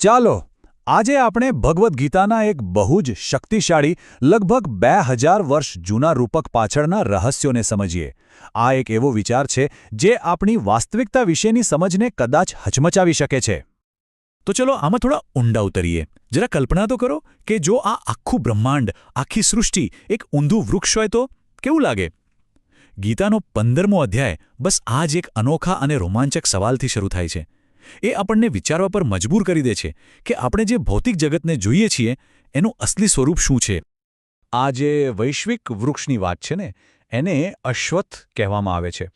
ચાલો, આજે આપણે ભગવદ્ ગીતાના એક બહુ જ શક્તિશાળી, લગભગ બે હજાર વર્ષ જૂના રૂપક પાછળના રહસ્યોને સમજીએ. આ એક એવો વિચાર છે, જે આપણી વાસ્તવિકતા વિશેની સમજને કદાચ હચમચાવી શકે છે. તો ચલો આમાં થોડા ઊંડા ઉતરીએ. જરા કલ્પના તો કરો કે જો આ આખું બ્રહ્માંડ, આખી સૃષ્ટિ એક ઊંધું વૃક્ષ હોય તો કેવું લાગે? ગીતાનો પંદરમો અધ્યાય બસ આ જ એક અનોખા અને રોમાંચક સવાલથી શરૂ થાય છે. એ આપણને વિચારવા પર મજબૂર કરી દે છે કે આપણે જે ભૌતિક જગતને જોઈએ છીએ, એનું અસલી સ્વરૂપ શું છે. આ જે વૈશ્વિક વૃક્ષની વાત છે ને, એને અશ્વથ કહેવામાં આવે છે.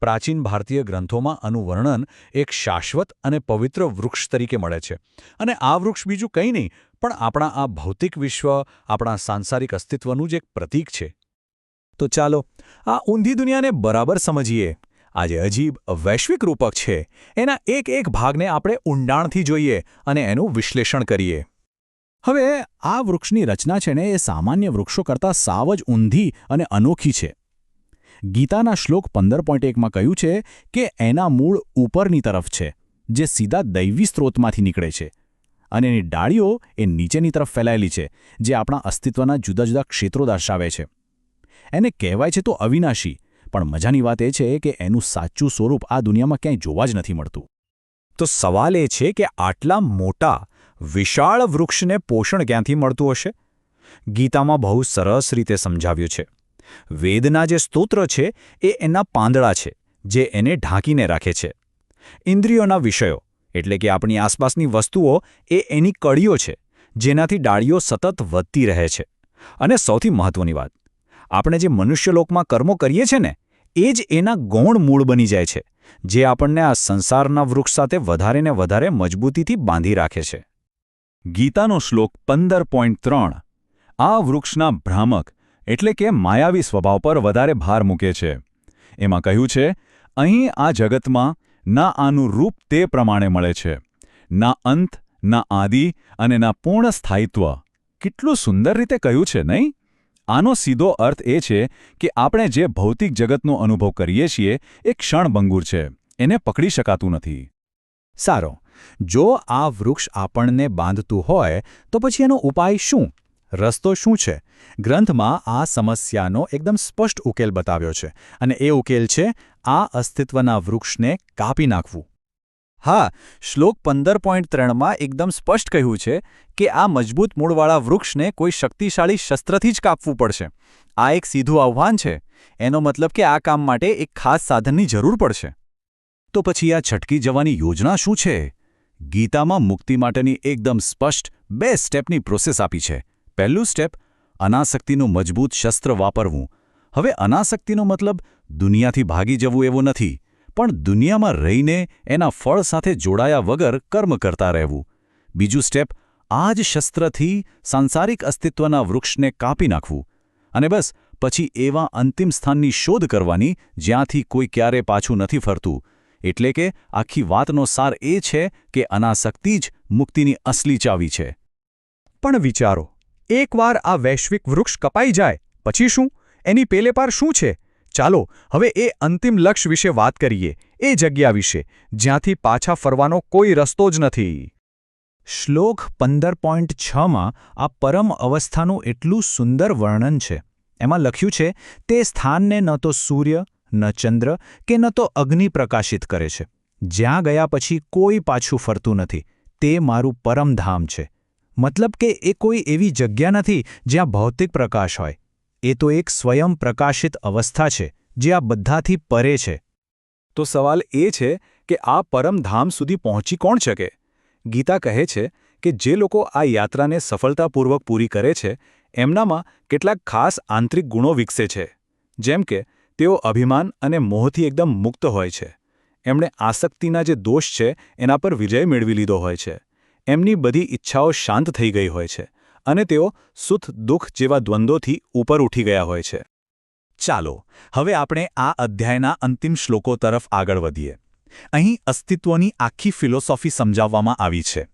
પ્રાચીન ભારતીય ગ્રંથોમાં આનું વર્ણન એક શાશ્વત અને પવિત્ર વૃક્ષ તરીકે મળે છે. અને આ વૃક્ષ બીજું કંઈ નહીં, પણ આપણા આ ભૌતિક વિશ્વ, આપણા સાંસારિક અસ્તિત્વનું જ એક પ્રતીક છે. તો ચાલો, આ ઊંધી દુનિયાને બરાબર સમજીએ. આ જે અજીબ વૈશ્વિક રૂપક છે. એના એક એક ભાગને આપણે ઊંડાણથી જોઈએ અને એનું વિશ્લેષણ કરીએ. હવે આ વૃક્ષની રચના છે ને એ સામાન્ય વૃક્ષો કરતાં સાવ જ ઊંધી અને અનોખી છે. ગીતાના શ્લોક પંદર પોઈન્ટ એકમાં કહ્યું છે કે એના મૂળ ઉપરની તરફ છે, જે સીધા દૈવી સ્ત્રોતમાંથી નીકળે છે. અને એની ડાળીઓ એ નીચેની તરફ ફેલાયેલી છે, જે આપણા અસ્તિત્વના જુદા જુદા ક્ષેત્રો દર્શાવે છે. એને કહેવાય છે તો અવિનાશી પણ મજાની વાત એ છે કે એનું સાચું સ્વરૂપ આ દુનિયામાં ક્યાંય જોવા જ નથી મળતું. તો સવાલ એ છે કે આટલા મોટા, વિશાળ વૃક્ષને પોષણ ક્યાંથી મળતું હશે? ગીતામાં બહુ સરસ રીતે સમજાવ્યું છે. વેદના જે સ્તોત્ર છે એ એના પાંદડા છે, જે એને ઢાંકીને રાખે છે. ઇન્દ્રિયોના વિષયો, એટલે કે આપણી આસપાસની વસ્તુઓ, એ એની કડીઓ છે, જેનાથી ડાળીઓ સતત વધતી રહે છે. અને સૌથી મહત્વની વાત આપણે જે મનુષ્યલોકમાં કર્મો કરીએ છીએ ને, એ જ એના ગૌણ મૂળ બની જાય છે, જે આપણને આ સંસારના વૃક્ષ સાથે વધારે ને વધારે મજબૂતીથી બાંધી રાખે છે. ગીતાનો શ્લોક પંદર પોઈન્ટ ત્રણ, આ વૃક્ષના ભ્રામક એટલે કે માયાવી સ્વભાવ પર વધારે ભાર મૂકે છે. એમાં કહ્યું છે, અહીં આ જગતમાં ના આનું રૂપ તે પ્રમાણે મળે છે, ના અંત, ના આદિ અને ના પૂર્ણ સ્થાયિત્વ. કેટલું સુંદર રીતે કહ્યું છે, નહીં? આનો સીધો અર્થ એ છે કે આપણે જે ભૌતિક જગતનો અનુભવ કરીએ છીએ, એ ક્ષણભંગુર છે. એને પકડી શકાતું નથી. સારો. જો આ વૃક્ષ આપણને બાંધતું હોય, તો પછી એનો ઉપાય શું? રસ્તો શું છે? ગ્રંથમાં આ સમસ્યાનો એકદમ સ્પષ્ટ ઉકેલ બતાવ્યો છે અને એ ઉકેલ છે, આ અસ્તિત્વના વૃક્ષને કાપી નાખવું. હા, શ્લોક પંદર પોઈન્ટ ત્રણમાં એકદમ સ્પષ્ટ કહ્યું છે કે આ મજબૂત મૂળવાળા વૃક્ષને કોઈ શક્તિશાળી શસ્ત્રથી જ કાપવું પડશે. આ એક સીધું આહ્વાન છે. એનો મતલબ કે આ કામ માટે એક ખાસ સાધનની જરૂર પડશે. તો પછી આ છટકી જવાની યોજના શું છે? ગીતામાં મુક્તિ માટેની એકદમ સ્પષ્ટ બે સ્ટેપની પ્રોસેસ આપી છે. પહેલું સ્ટેપ, અનાસક્તિનું મજબૂત શસ્ત્ર વાપરવું. હવે અનાસક્તિનો મતલબ દુનિયાથી ભાગી જવું એવો નથી, પણ દુનિયામાં રહીને એના ફળ સાથે જોડાયા વગર કર્મ કરતા રહેવું. બીજું સ્ટેપ આ જ શસ્ત્રથી સાંસારિક અસ્તિત્વના વૃક્ષને કાપી નાખવું. અને બસ, પછી એવા અંતિમ સ્થાનની શોધ કરવાની જ્યાંથી કોઈ ક્યારે પાછું નથી ફરતું. એટલે કે આખી વાતનો સાર એ છે કે અનાસક્તિ જ મુક્તિની અસલી ચાવી છે. પણ વિચારો, એકવાર આ વૈશ્વિક વૃક્ષ કપાઈ જાય, પછી શું? એની પેલેપાર શું છે? ચાલો, હવે એ અંતિમ લક્ષ્ય વિશે વાત કરીએ, એ જગ્યા વિશે, જ્યાંથી પાછા ફરવાનો કોઈ રસ્તો જ નથી. શ્લોક પંદર પોઈન્ટ છમાં આ પરમ અવસ્થાનું એટલું સુંદર વર્ણન છે. એમાં લખ્યું છે, તે સ્થાનને ન તો સૂર્ય, ન ચંદ્ર કે ન તો અગ્નિ પ્રકાશિત કરે છે. જ્યાં ગયા પછી કોઈ પાછું ફરતું નથી. તે મારું પરમધામ છે. મતલબ કે એ કોઈ એવી જગ્યા નથી જ્યાં ભૌતિક પ્રકાશ હોય. એ તો એક સ્વયં પ્રકાશિત અવસ્થા છે, જે આ બધાથી પરે છે. તો સવાલ એ છે કે આ પરમધામ સુધી પહોંચી કોણ શકે? ગીતા કહે છે કે જે લોકો આ યાત્રાને સફળતાપૂર્વક પૂરી કરે છે, એમનામાં કેટલાક ખાસ આંતરિક ગુણો વિકસે છે. જેમ કે, તેઓ અભિમાન અને મોહથી એકદમ મુક્ત હોય છે. એમણે આસક્તિના જે દોષ છે એના પર વિજય મેળવી લીધો હોય છે. એમની બધી ઈચ્છાઓ શાંત થઈ ગઈ હોય છે અને તેઓ સુખ દુઃખ જેવા દ્વંદ્વોથી ઉપર ઉઠી ગયા હોય છે. ચાલો, હવે આપણે આ અધ્યાયના અંતિમ શ્લોકો તરફ આગળ વધીએ. અહીં અસ્તિત્વની આખી ફિલોસોફી સમજાવવામાં આવી છે.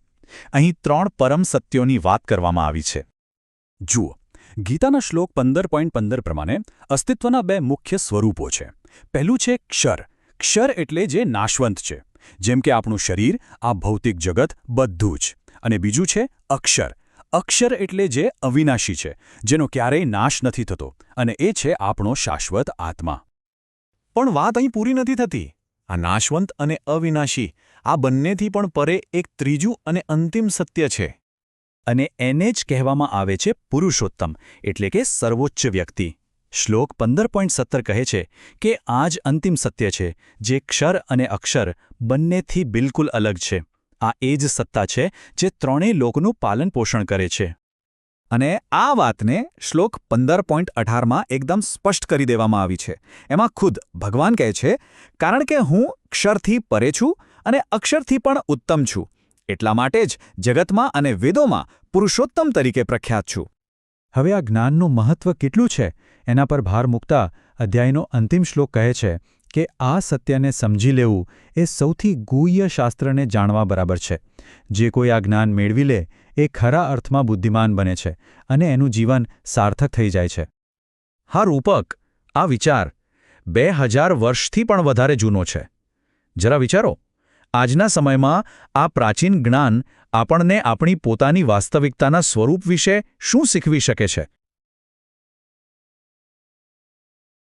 અહીં ત્રણ પરમ સત્યોની વાત કરવામાં આવી છે. જુઓ, ગીતાના શ્લોક પંદર પોઈન્ટ પંદર પ્રમાણે અસ્તિત્વના બે મુખ્ય સ્વરૂપો છે. પહેલું છે ક્ષર. ક્ષર એટલે જે નાશવંત છે. જેમ કે આપણું શરીર, આ ભૌતિક જગત બધું જ. અને બીજું છે અક્ષર. અક્ષર એટલે જે અવિનાશી છે, જેનો ક્યારેય નાશ નથી થતો, અને એ છે આપણો શાશ્વત આત્મા. પણ વાત અહીં પૂરી નથી થતી. આ નાશવંત અને અવિનાશી, આ બંનેથી પણ પરે એક ત્રીજું અને અંતિમ સત્ય છે. અને એને જ કહેવામાં આવે છે પુરુષોત્તમ, એટલે કે સર્વોચ્ચ વ્યક્તિ. શ્લોક પંદર પોઈન્ટ સત્તર કહે છે કે આ જ અંતિમ સત્ય છે, જે ક્ષર અને અક્ષર બંનેથી બિલકુલ અલગ છે. આ એ જ સત્તા છે જે ત્રણેય લોકનું પાલન પોષણ કરે છે. અને આ વાતને શ્લોક પંદર પોઈન્ટ અઢારમાં એકદમ સ્પષ્ટ કરી દેવામાં આવી છે. એમાં ખુદ ભગવાન કહે છે, કારણ કે હું ક્ષરથી પરે છું અને અક્ષરથી પણ ઉત્તમ છું. એટલા માટે જ જગતમાં અને વેદોમાં પુરુષોત્તમ તરીકે પ્રખ્યાત છું. હવે આ જ્ઞાનનું મહત્વ કેટલું છે? એના પર ભાર મૂકતા અધ્યાયનો અંતિમ શ્લોક કહે છે કે આ સત્યને સમજી લેવું એ સૌથી ગુહ્ય શાસ્ત્રને જાણવા બરાબર છે. જે કોઈ આ જ્ઞાન મેળવી લે, એ ખરા અર્થમાં બુદ્ધિમાન બને છે અને એનું જીવન સાર્થક થઈ જાય છે. હા, રૂપક, આ વિચાર બે હજાર વર્ષથી પણ વધારે જૂનો છે. જરા વિચારો, આજના સમયમાં આ પ્રાચીન જ્ઞાન આપણને આપણી પોતાની વાસ્તવિકતાના સ્વરૂપ વિશે શું શીખવી શકે છે?